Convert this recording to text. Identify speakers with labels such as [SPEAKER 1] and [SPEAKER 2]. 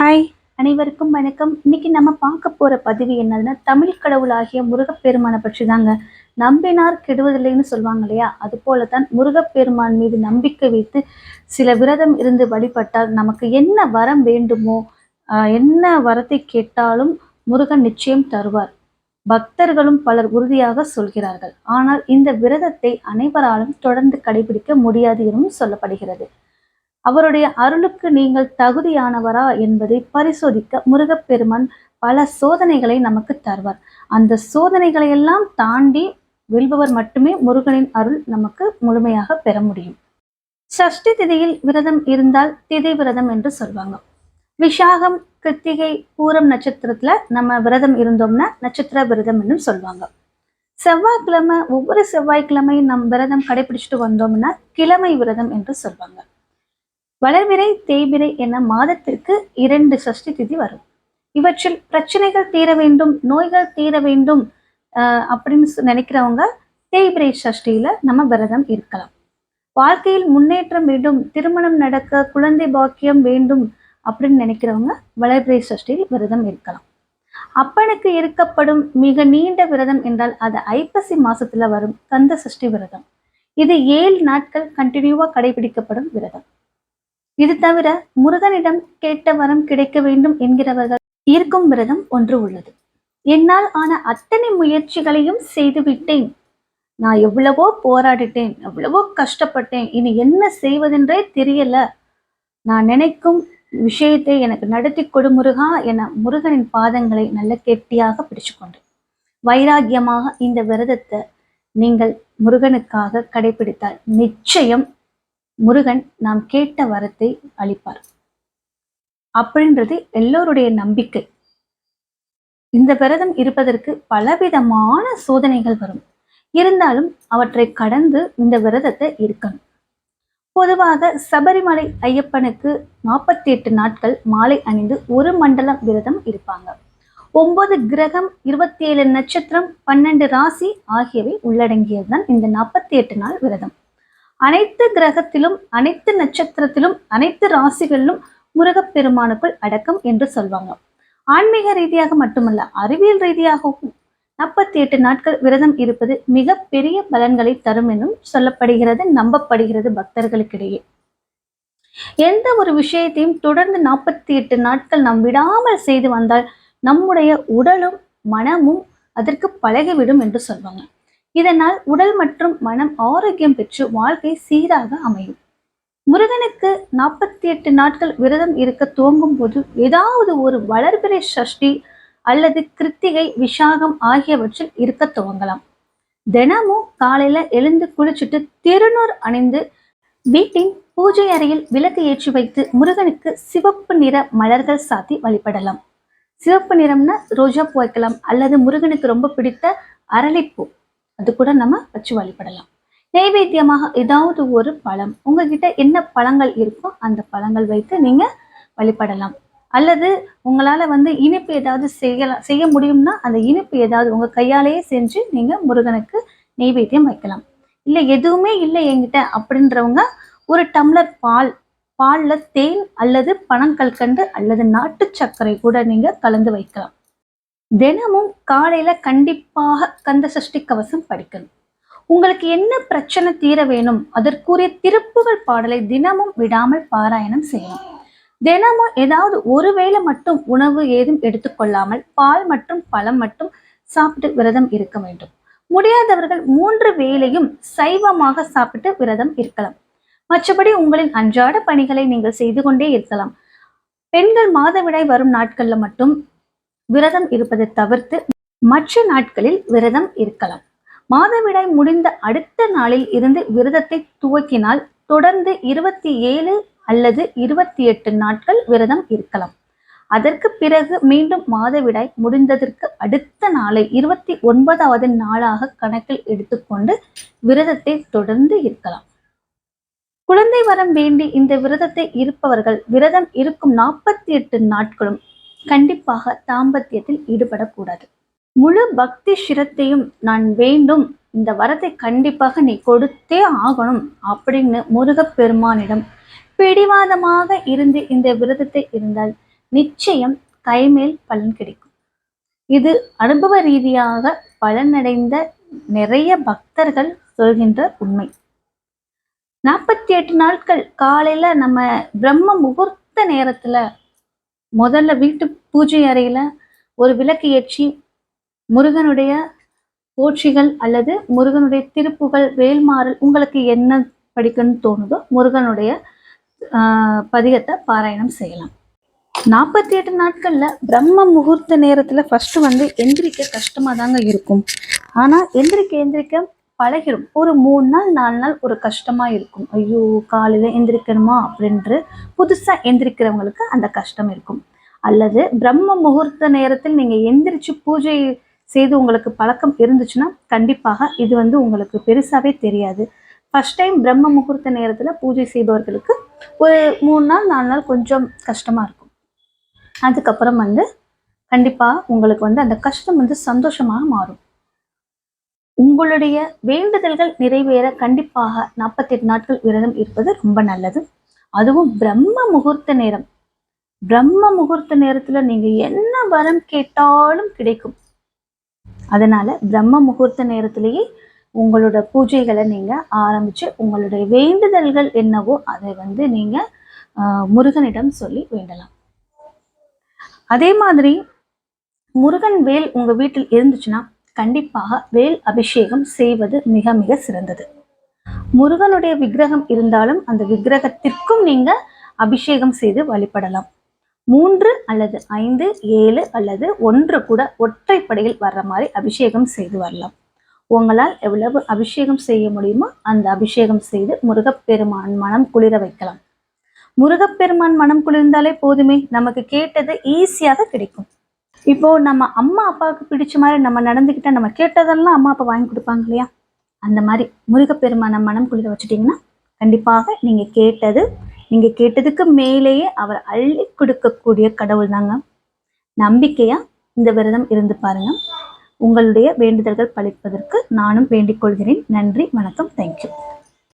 [SPEAKER 1] Hi அனைவருக்கும் வணக்கம். இன்னைக்கு நம்ம பார்க்க போற பதிவு என்னதுன்னா தமிழ் கடவுளாகிய முருகப்பெருமானை பற்றி தாங்க நம்பினார் கெடுவதில்லைன்னு சொல்லுவாங்க இல்லையா? அது போலதான் முருகப்பெருமான் மீது நம்பிக்கை வைத்து சில விரதம் இருந்து வழிபட்டால் நமக்கு என்ன வரம் வேண்டுமோ ஆஹ் என்ன வரத்தை கேட்டாலும் முருகன் நிச்சயம் தருவார். பக்தர்களும் பலர் உறுதியாக சொல்கிறார்கள். ஆனால் இந்த விரதத்தை அனைவராலும் தொடர்ந்து கடைபிடிக்க முடியாது எனவும் சொல்லப்படுகிறது. அவருடைய அருளுக்கு நீங்கள் தகுதியானவரா என்பதை பரிசோதிக்க முருகப்பெருமான் பல சோதனைகளை நமக்கு தருவார். அந்த சோதனைகளை எல்லாம் தாண்டி வெல்பவர் மட்டுமே முருகனின் அருள் நமக்கு முழுமையாக பெற முடியும். சஷ்டி திதியில் விரதம் இருந்தால் திதி விரதம் என்று சொல்வாங்க. விஷாகம் கிருத்திகை பூரம் நட்சத்திரத்துல நம்ம விரதம் இருந்தோம்னா நட்சத்திர விரதம் என்று சொல்லுவாங்க செவ்வாய்க்கிழமை ஒவ்வொரு செவ்வாய்க்கிழமையும் நம் விரதம் கடைபிடிச்சிட்டு வந்தோம்னா கிழமை விரதம் என்று சொல்வாங்க. வளர்பிறை தேய்பிறை என மாதத்திற்கு இரண்டு சஷ்டி திதி வரும். இவற்றில் பிரச்சனைகள் தீர வேண்டும் நோய்கள் தீர வேண்டும் ஆஹ் அப்படின்னு நினைக்கிறவங்க தேய்பிரை சஷ்டியில நம்ம விரதம் இருக்கலாம். வாழ்க்கையில் முன்னேற்றம் வேண்டும் திருமணம் நடக்க குழந்தை பாக்கியம் வேண்டும் அப்படின்னு நினைக்கிறவங்க வளர்பிறை சஷ்டியில் விரதம் இருக்கலாம். அப்பனுக்கு இருக்கப்படும் மிக நீண்ட விரதம் என்றால் அது ஐப்பசி மாசத்துல வரும் கந்த சஷ்டி விரதம். இது ஏழு நாட்கள் கண்டினியூவா கடைபிடிக்கப்படும் விரதம். இது தவிர முருகனிடம் கேட்ட வரம் கிடைக்க வேண்டும் என்கிறவர்கள் இருக்கும் விரதம் ஒன்று உள்ளது. என்னால் ஆன அத்தனை முயற்சிகளையும் செய்து விட்டேன். நான் எவ்வளவோ போராடிட்டேன் எவ்வளவோ கஷ்டப்பட்டேன் இனி என்ன செய்வதென்றே தெரியல. நான் நினைக்கும் விஷயத்தை எனக்கு நடத்தி கொடு முருகா என முருகனின் பாதங்களை நல்ல கெட்டியாக பிடிச்சுக்கொண்டு வைராகியமாக இந்த விரதத்தை நீங்கள் முருகனுக்காக கடைபிடித்தால் நிச்சயம் முருகன் நாம் கேட்ட வரத்தை அளிப்பார். அப்படின்றது எல்லோருடைய நம்பிக்கை. இந்த விரதம் இருப்பதற்கு பலவிதமான சோதனைகள் வரும். இருந்தாலும் அவற்றை கடந்து இந்த விரதத்தை இருக்கணும். பொதுவாக சபரிமலை ஐயப்பனுக்கு நாற்பத்தி எட்டு நாட்கள் மாலை அணிந்து ஒரு மண்டலம் விரதம் இருப்பாங்க. ஒன்பது கிரகம் இருபத்தி ஏழு நட்சத்திரம் பன்னெண்டு ராசி ஆகியவை உள்ளடங்கியதுதான் இந்த நாற்பத்தி எட்டு நாள் விரதம். அனைத்து கிரகத்திலும் அனைத்து நட்சத்திரத்திலும் அனைத்து ராசிகளிலும் முருகப்பெருமானுக்குள் அடக்கம் என்று சொல்வாங்க. ஆன்மீக ரீதியாக மட்டுமல்ல அறிவியல் ரீதியாகவும் நாற்பத்தி எட்டு நாட்கள் விரதம் இருப்பது மிக பெரிய பலன்களை தரும் என்றும் சொல்லப்படுகிறது நம்பப்படுகிறது பக்தர்களுக்கிடையே. எந்த ஒரு விஷயத்தையும் தொடர்ந்து நாற்பத்தி எட்டு நாட்கள் நாம் விடாமல் செய்து வந்தால் நம்முடைய உடலும் மனமும் அதற்கு பழகிவிடும் என்று சொல்வாங்க. இதனால் உடல் மற்றும் மனம் ஆரோக்கியம் பெற்று வாழ்க்கை சீராக அமையும். முருகனுக்கு நாற்பத்தி எட்டு நாட்கள் விரதம் இருக்க துவங்கும் போது ஏதாவது ஒரு வளர்பிறை சஷ்டி அல்லது கிருத்திகை விஷாகம் ஆகியவற்றில் இருக்க துவங்கலாம். தினமும் காலையில எழுந்து குளிச்சுட்டு திருநூறு அணிந்து வீட்டின் பூஜை அறையில் விளக்கு ஏற்றி வைத்து முருகனுக்கு சிவப்பு நிற மலர்கள் சாத்தி வழிபடலாம். சிவப்பு நிறம்னா ரோஜா பூ வைக்கலாம். அல்லது முருகனுக்கு ரொம்ப பிடித்த அரளிப்பூ. அது கூட நம்ம வச்சு வழிபடலாம். நைவேத்தியமாக ஏதாவது ஒரு பழம் உங்ககிட்ட என்ன பழங்கள் இருக்கோ அந்த பழங்கள் வைத்து நீங்க வழிபடலாம். அல்லது உங்களால வந்து இனிப்பு ஏதாவது செய்யலாம் செய்ய முடியும்னா அந்த இனிப்பு ஏதாவது உங்க கையாலேயே செஞ்சு நீங்க முருகனுக்கு நெய்வேத்தியம் வைக்கலாம். இல்லை எதுவுமே இல்லை என்கிட்ட அப்படின்றவங்க ஒரு டம்ளர் பால் பாலில் தேன் அல்லது பனங்கற்கண்டு அல்லது நாட்டு சர்க்கரை கூட நீங்கள் கலந்து வைக்கலாம். தினமும் காலையில கண்டிப்பாக கந்த சஷ்டி கவசம் படிக்கணும். உங்களுக்கு என்ன பிரச்சனை தீர வேணும் அதற்குரிய திருப்புகள் பாடலை தினமும் விடாமல் பாராயணம் செய்யணும். தினமும் ஏதாவது ஒருவேளை மட்டும் உணவு ஏதும் எடுத்துக்கொள்ளாமல் பால் மற்றும் பழம் மட்டும் சாப்பிட்டு விரதம் இருக்க வேண்டும். முடியாதவர்கள் மூன்று வேளையும் சைவமாக சாப்பிட்டு விரதம் இருக்கலாம். மற்றபடி உங்களின் அன்றாட பணிகளை நீங்கள் செய்து கொண்டே இருக்கலாம். பெண்கள் மாதவிடாய் வரும் நாட்கள்ல மட்டும் விரதம் இருப்பதை தவிர்த்து மற்ற நாட்களில் விரதம் இருக்கலாம். மாதவிடாய் முடிந்த அடுத்த நாளில் இருந்து விரதத்தை துவக்கினால் தொடர்ந்து இருபத்தி ஏழு அல்லது இருபத்தி எட்டு நாட்கள் விரதம் இருக்கலாம். அதற்கு பிறகு மீண்டும் மாதவிடாய் முடிந்ததற்கு அடுத்த நாளை இருபத்தி ஒன்பதாவது நாளாக கணக்கில் எடுத்துக்கொண்டு விரதத்தை தொடர்ந்து இருக்கலாம். குழந்தை வரம் வேண்டி இந்த விரதத்தை இருப்பவர்கள் விரதம் இருக்கும் நாற்பத்தி எட்டு நாட்களும் கண்டிப்பாக தாம்பத்தியத்தில் ஈடுபடக்கூடாது. முழு பக்தி சிரத்தையும் நான் வேண்டும். இந்த வரத்தை கண்டிப்பாக நீ கொடுத்தே ஆகணும் அப்படின்னு முருகப்பெருமானிடம் பிடிவாதமாக இருந்து இந்த விரதத்தை இருந்தால் நிச்சயம் கைமேல் பலன் கிடைக்கும். இது அனுபவ ரீதியாக பலனடைந்த நிறைய பக்தர்கள் சொல்கின்ற உண்மை. நாற்பத்தி எட்டு நாட்கள் காலையில நம்ம பிரம்ம முகூர்த்த நேரத்துல முதல்ல வீட்டு பூஜை அறையில ஒரு விளக்கு ஏற்றி முருகனுடைய போற்றிகள் அல்லது முருகனுடைய திருப்புகள் வேல்மாறல் உங்களுக்கு என்ன படிக்கணும்னு தோணுதோ முருகனுடைய ஆஹ், பதிகத்தை பாராயணம் செய்யலாம். நாற்பத்தி எட்டு நாட்களில் பிரம்ம முகூர்த்த நேரத்தில் ஃபர்ஸ்ட் வந்து எந்திரிக்க கஷ்டமாக தாங்க இருக்கும். ஆனால் எந்திரிக்க எந்திரிக்க பழகிடும் ஒரு மூணு நாள் நாலு நாள் ஒரு கஷ்டமாக இருக்கும். ஐயோ காலையில் எந்திரிக்கணுமா அப்படின்று புதுசாக எந்திரிக்கிறவங்களுக்கு அந்த கஷ்டம் இருக்கும். அல்லது பிரம்ம முகூர்த்த நேரத்தில் நீங்கள் எந்திரிச்சு பூஜை செய்து உங்களுக்கு பழக்கம் இருந்துச்சுன்னா கண்டிப்பாக இது வந்து உங்களுக்கு பெருசாகவே தெரியாது. ஃபர்ஸ்ட் டைம் பிரம்ம முகூர்த்த நேரத்தில் பூஜை செய்பவர்களுக்கு ஒரு மூணு நாள் நாலு நாள் கொஞ்சம் கஷ்டமாக இருக்கும். அதுக்கப்புறம் வந்து கண்டிப்பாக உங்களுக்கு வந்து அந்த கஷ்டம் வந்து சந்தோஷமாக மாறும். உங்களுடைய வேண்டுதல்கள் நிறைவேற கண்டிப்பாக நாற்பத்தெட்டு நாட்கள் விரதம் இருப்பது ரொம்ப நல்லது. அதுவும் பிரம்ம முகூர்த்த நேரம். பிரம்ம முகூர்த்த நேரத்துல நீங்க என்ன வரம் கேட்டாலும் கிடைக்கும். அதனால பிரம்ம முகூர்த்த நேரத்திலேயே உங்களோட பூஜைகளை நீங்க ஆரம்பிச்சு உங்களுடைய வேண்டுதல்கள் என்னவோ அதை வந்து நீங்க ஆஹ், முருகனிடம் சொல்லி வேண்டலாம். அதே மாதிரி முருகன் வேல் உங்க வீட்டில் இருந்துச்சுன்னா கண்டிப்பாக வேல் அபிஷேகம் செய்வது மிக மிக சிறந்தது. முருகனுடைய விக்கிரகம் இருந்தாலும் அந்த விக்கிரகத்திற்கும் நீங்க அபிஷேகம் செய்து வழிபடலாம். மூன்று அல்லது ஐந்து ஏழு அல்லது ஒன்று கூட ஒற்றைப்படையில் வர்ற மாதிரி அபிஷேகம் செய்து வரலாம். உங்களால் எவ்வளவு அபிஷேகம் செய்ய முடியுமோ அந்த அபிஷேகம் செய்து முருகப்பெருமான் மனம் குளிர வைக்கலாம். முருகப்பெருமான் மனம் குளிர்ந்தாலே போதுமே நமக்கு கேட்டது ஈஸியாக கிடைக்கும். இப்போ நம்ம அம்மா அப்பாவுக்கு பிடிச்ச மாதிரி நம்ம நடந்துக்கிட்டால் நம்ம கேட்டதெல்லாம் அம்மா அப்பா வாங்கி கொடுப்பாங்க இல்லையா? அந்த மாதிரி முருகப்பெருமான மனம் குளிர வச்சுட்டிங்கன்னா கண்டிப்பாக நீங்க கேட்டது நீங்க கேட்டதுக்கு மேலேயே அவர் அள்ளி கொடுக்கக்கூடிய கடவுள் தாங்க நம்பிக்கையா இந்த விரதம் இருந்து பாருங்க. உங்களுடைய வேண்டுதல்கள் பழிப்பதற்கு நானும் வேண்டிக் கொள்கிறேன். நன்றி வணக்கம் தேங்க்யூ